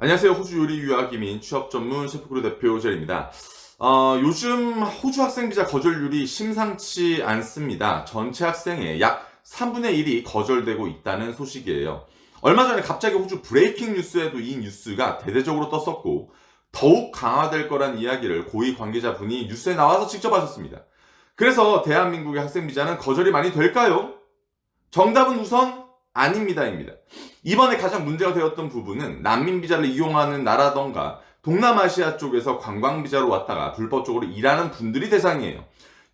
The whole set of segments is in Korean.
안녕하세요. 호주 요리 유학 이민 취업 전문 셰프그룹 대표 젤입니다. 어, 요즘 호주 학생 비자 거절률이 심상치 않습니다. 전체 학생의 약 3분의 1이 거절되고 있다는 소식이에요. 얼마 전에 갑자기 호주 브레이킹 뉴스에도 이 뉴스가 대대적으로 떴었고 더욱 강화될 거란 이야기를 고위 관계자분이 뉴스에 나와서 직접 하셨습니다. 그래서 대한민국의 학생 비자는 거절이 많이 될까요? 정답은 우선 아닙니다입니다. 이번에 가장 문제가 되었던 부분은 난민 비자를 이용하는 나라던가 동남아시아 쪽에서 관광 비자로 왔다가 불법적으로 일하는 분들이 대상이에요.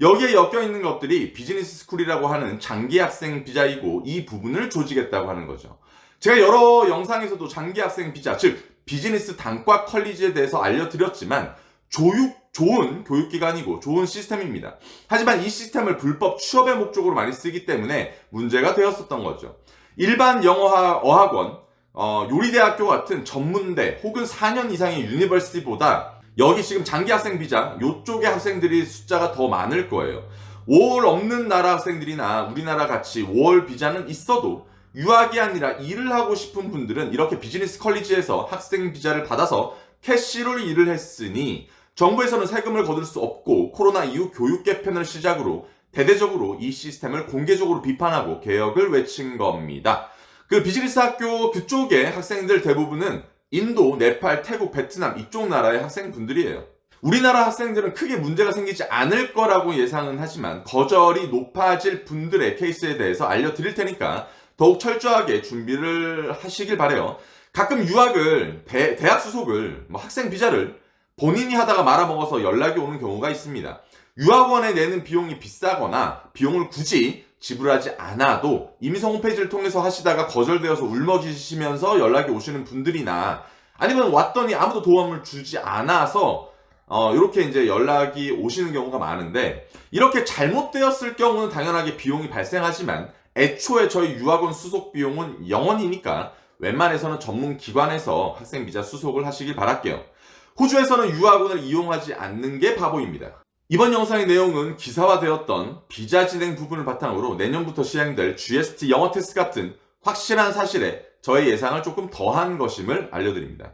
여기에 엮여 있는 것들이 비즈니스 스쿨이라고 하는 장기 학생 비자이고 이 부분을 조지겠다고 하는 거죠. 제가 여러 영상에서도 장기 학생 비자, 즉 비즈니스 단과 컬리지에 대해서 알려드렸지만 조육 좋은 교육기관이고 좋은 시스템입니다. 하지만 이 시스템을 불법 취업의 목적으로 많이 쓰기 때문에 문제가 되었었던 거죠. 일반 영어학, 어학원, 어, 요리대학교 같은 전문대 혹은 4년 이상의 유니버시티보다 여기 지금 장기 학생 비자 요쪽의 학생들이 숫자가 더 많을 거예요. 5월 없는 나라 학생들이나 우리나라 같이 5월 비자는 있어도 유학이 아니라 일을 하고 싶은 분들은 이렇게 비즈니스 컬리지에서 학생 비자를 받아서 캐시로 일을 했으니 정부에서는 세금을 거둘 수 없고 코로나 이후 교육 개편을 시작으로 대대적으로 이 시스템을 공개적으로 비판하고 개혁을 외친 겁니다. 그 비즈니스 학교 그쪽의 학생들 대부분은 인도, 네팔, 태국, 베트남 이쪽 나라의 학생분들이에요. 우리나라 학생들은 크게 문제가 생기지 않을 거라고 예상은 하지만 거절이 높아질 분들의 케이스에 대해서 알려드릴 테니까 더욱 철저하게 준비를 하시길 바래요. 가끔 유학을 대, 대학 수속을 뭐 학생 비자를 본인이 하다가 말아먹어서 연락이 오는 경우가 있습니다. 유학원에 내는 비용이 비싸거나 비용을 굳이 지불하지 않아도 이미성 홈페이지를 통해서 하시다가 거절되어서 울먹이시면서 연락이 오시는 분들이나 아니면 왔더니 아무도 도움을 주지 않아서 어, 이렇게 이제 연락이 오시는 경우가 많은데 이렇게 잘못되었을 경우는 당연하게 비용이 발생하지만 애초에 저희 유학원 수속 비용은 0원이니까 웬만해서는 전문 기관에서 학생 비자 수속을 하시길 바랄게요. 호주에서는 유학원을 이용하지 않는 게 바보입니다. 이번 영상의 내용은 기사화되었던 비자 진행 부분을 바탕으로 내년부터 시행될 GST 영어 테스트 같은 확실한 사실에 저의 예상을 조금 더한 것임을 알려드립니다.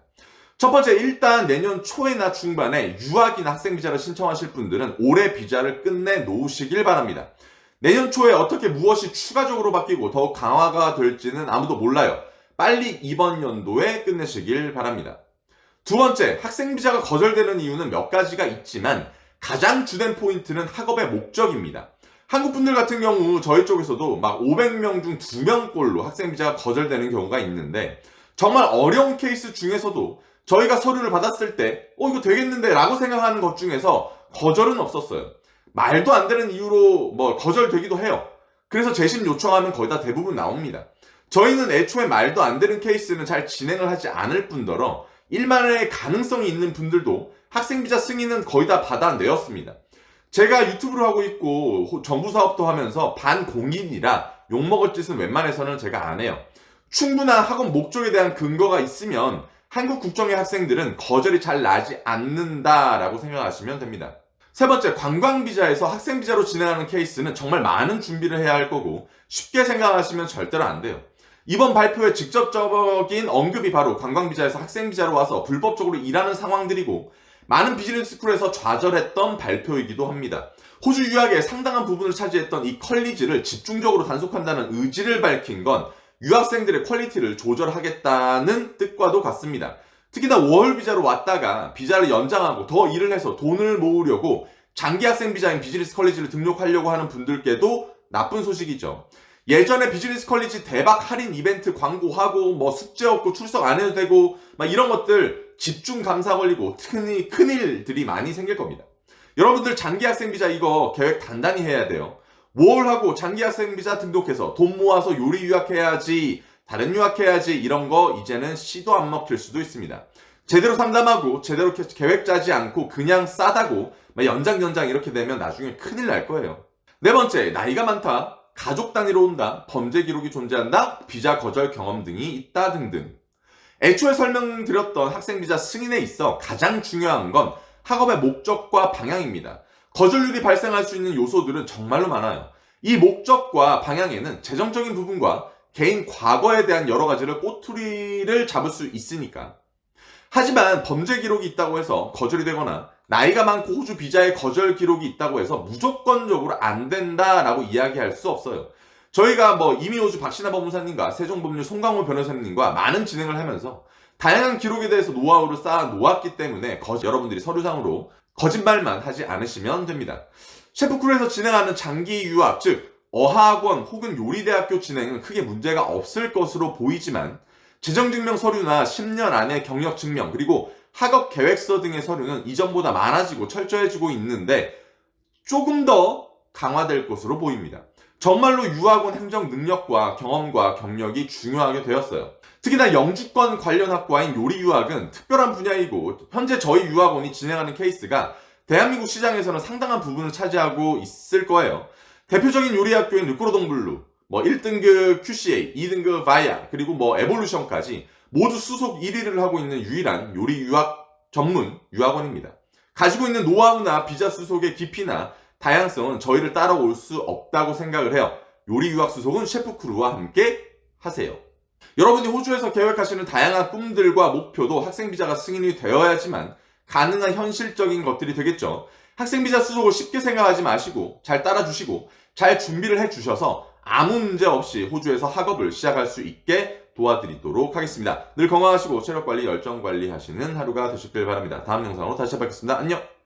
첫 번째, 일단 내년 초에나 중반에 유학이나 학생 비자를 신청하실 분들은 올해 비자를 끝내 놓으시길 바랍니다. 내년 초에 어떻게 무엇이 추가적으로 바뀌고 더욱 강화가 될지는 아무도 몰라요. 빨리 이번 연도에 끝내시길 바랍니다. 두 번째, 학생 비자가 거절되는 이유는 몇 가지가 있지만 가장 주된 포인트는 학업의 목적입니다. 한국 분들 같은 경우 저희 쪽에서도 막 500명 중 2명꼴로 학생 비자가 거절되는 경우가 있는데 정말 어려운 케이스 중에서도 저희가 서류를 받았을 때 어 이거 되겠는데 라고 생각하는 것 중에서 거절은 없었어요. 말도 안 되는 이유로 뭐 거절되기도 해요. 그래서 재심 요청하면 거의 다 대부분 나옵니다. 저희는 애초에 말도 안 되는 케이스는 잘 진행을 하지 않을 뿐더러 일만의 가능성이 있는 분들도 학생비자 승인은 거의 다 받아내었습니다. 제가 유튜브를 하고 있고 정부 사업도 하면서 반공인이라 욕먹을 짓은 웬만해서는 제가 안 해요. 충분한 학원 목적에 대한 근거가 있으면 한국 국정의 학생들은 거절이 잘 나지 않는다라고 생각하시면 됩니다. 세 번째, 관광비자에서 학생비자로 진행하는 케이스는 정말 많은 준비를 해야 할 거고 쉽게 생각하시면 절대로 안 돼요. 이번 발표에 직접적인 언급이 바로 관광비자에서 학생비자로 와서 불법적으로 일하는 상황들이고 많은 비즈니스 스쿨에서 좌절했던 발표이기도 합니다. 호주 유학의 상당한 부분을 차지했던 이 컬리지를 집중적으로 단속한다는 의지를 밝힌 건 유학생들의 퀄리티를 조절하겠다는 뜻과도 같습니다. 특히나 월 비자로 왔다가 비자를 연장하고 더 일을 해서 돈을 모으려고 장기 학생 비자인 비즈니스 컬리지를 등록하려고 하는 분들께도 나쁜 소식이죠. 예전에 비즈니스 컬리지 대박 할인 이벤트 광고하고 뭐 숙제 없고 출석 안 해도 되고 막 이런 것들 집중 감사 걸리고 큰일, 큰일들이 많이 생길 겁니다. 여러분들 장기 학생 비자 이거 계획 단단히 해야 돼요. 뭘 하고 장기 학생 비자 등록해서 돈 모아서 요리 유학해야지 다른 유학해야지 이런 거 이제는 시도 안 먹힐 수도 있습니다. 제대로 상담하고 제대로 계획 짜지 않고 그냥 싸다고 연장 연장 이렇게 되면 나중에 큰일 날 거예요. 네 번째 나이가 많다 가족 단위로 온다, 범죄 기록이 존재한다, 비자 거절 경험 등이 있다 등등. 애초에 설명드렸던 학생 비자 승인에 있어 가장 중요한 건 학업의 목적과 방향입니다. 거절률이 발생할 수 있는 요소들은 정말로 많아요. 이 목적과 방향에는 재정적인 부분과 개인 과거에 대한 여러 가지를 꼬투리를 잡을 수 있으니까. 하지만 범죄 기록이 있다고 해서 거절이 되거나 나이가 많고 호주 비자의 거절 기록이 있다고 해서 무조건적으로 안 된다라고 이야기할 수 없어요. 저희가 뭐 이미 호주 박신하 법무사님과 세종법률 송강호 변호사님과 많은 진행을 하면서 다양한 기록에 대해서 노하우를 쌓아 놓았기 때문에 거- 여러분들이 서류상으로 거짓말만 하지 않으시면 됩니다. 셰프크루에서 진행하는 장기 유학, 즉 어학원 혹은 요리대학교 진행은 크게 문제가 없을 것으로 보이지만 재정증명 서류나 10년 안의 경력 증명 그리고 학업 계획서 등의 서류는 이전보다 많아지고 철저해지고 있는데 조금 더 강화될 것으로 보입니다. 정말로 유학원 행정 능력과 경험과 경력이 중요하게 되었어요. 특히나 영주권 관련 학과인 요리 유학은 특별한 분야이고 현재 저희 유학원이 진행하는 케이스가 대한민국 시장에서는 상당한 부분을 차지하고 있을 거예요. 대표적인 요리 학교인 르꼬르동블루, 뭐 1등급 QCA, 2등급 바이아, 그리고 뭐 에볼루션까지 모두 수속 1위를 하고 있는 유일한 요리 유학 전문 유학원입니다. 가지고 있는 노하우나 비자 수속의 깊이나 다양성은 저희를 따라올 수 없다고 생각을 해요. 요리 유학 수속은 셰프 크루와 함께 하세요. 여러분이 호주에서 계획하시는 다양한 꿈들과 목표도 학생 비자가 승인이 되어야지만 가능한 현실적인 것들이 되겠죠. 학생 비자 수속을 쉽게 생각하지 마시고 잘 따라주시고 잘 준비를 해 주셔서 아무 문제 없이 호주에서 학업을 시작할 수 있게 도와드리도록 하겠습니다. 늘 건강하시고 체력 관리, 열정 관리 하시는 하루가 되셨길 바랍니다. 다음 영상으로 다시 뵙겠습니다. 안녕!